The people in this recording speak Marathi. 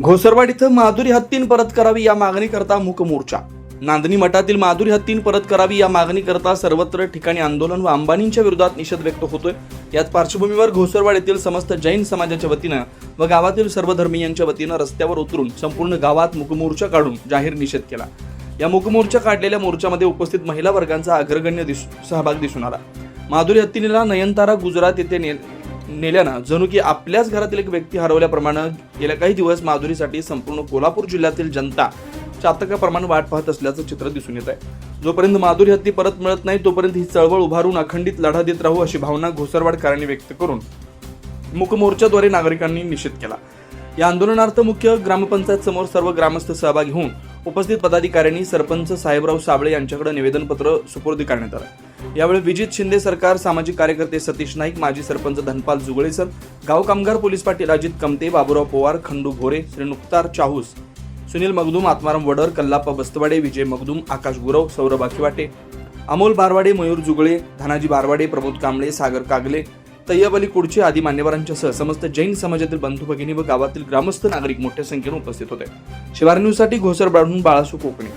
घोसरवाड इथं माधुरी हत्तीन परत करावी या मागणीकरता मूक मोर्चा. नांदणी मठातील माधुरी हत्तीन परत करावी या मागणीकरता सर्वत्र ठिकाणी आंदोलन व अंबानींच्या विरोधात निषेध व्यक्त होतोय. याच पार्श्वभूमीवर घोसरवाड येथील समस्त जैन समाजाच्या वतीनं व गावातील सर्व धर्मीयांच्या वतीनं रस्त्यावर उतरून संपूर्ण गावात मुकमोर्चा काढून जाहीर निषेध केला. या मुकमोर्चा काढलेल्या मोर्चामध्ये उपस्थित महिला वर्गांचा अग्रगण्य दिस सहभाग दिसून आला. माधुरी हत्तीनीला नयनतारा गुजरात येथे ने नेल्यानं जणू की आपल्याच घरातील एक व्यक्ती हरवल्याप्रमाणे गेल्या काही दिवस माधुरीसाठी संपूर्ण कोल्हापूर जिल्ह्यातील जनता चातकाप्रमाणे वाट पाहत असल्याचं चित्र दिसून येत आहे. जोपर्यंत माधुरी हत्ती परत मिळत नाही तोपर्यंत ही चळवळ उभारून अखंडित लढा देत राहू अशी भावना घोसरवाडकरांनी व्यक्त करून मुकमोर्चाद्वारे नागरिकांनी निषेध केला. या आंदोलनार्थ मुख्य ग्रामपंचायत समोर सर्व ग्रामस्थ सहभागी होऊन उपस्थित पदाधिकाऱ्यांनी सरपंच साहेबराव साबळे यांच्याकडे निवेदनपत्र सुपूर्द करण्यात आलं. यावेळी विजित शिंदे सरकार सामाजिक कार्यकर्ते सतीश नाईक माजी सरपंच धनपाल जुगळे सर गाव कामगार पोलीस पाटील अजित कमते बाबुराव पवार खंडू घोरे श्री नुक्तार चाहूस सुनील मगदूम आत्माराम वडर कल्लाप्पा बस्तवाडे विजय मगदूम आकाश गुरव सौरभ अखिवाटे अमोल बारवाडे मयूर जुगळे धनाजी बारवाडे प्रमोद कांबळे सागर कागले तय्यब अली कुडचे आदी मान्यवरांच्यासह समस्त जैन समाजातील बंधू भगिनी व गावातील ग्रामस्थ नागरिक मोठ्या संख्येने उपस्थित होते. शिवार न्यूजसाठी घोसर बाळासू कोकणी.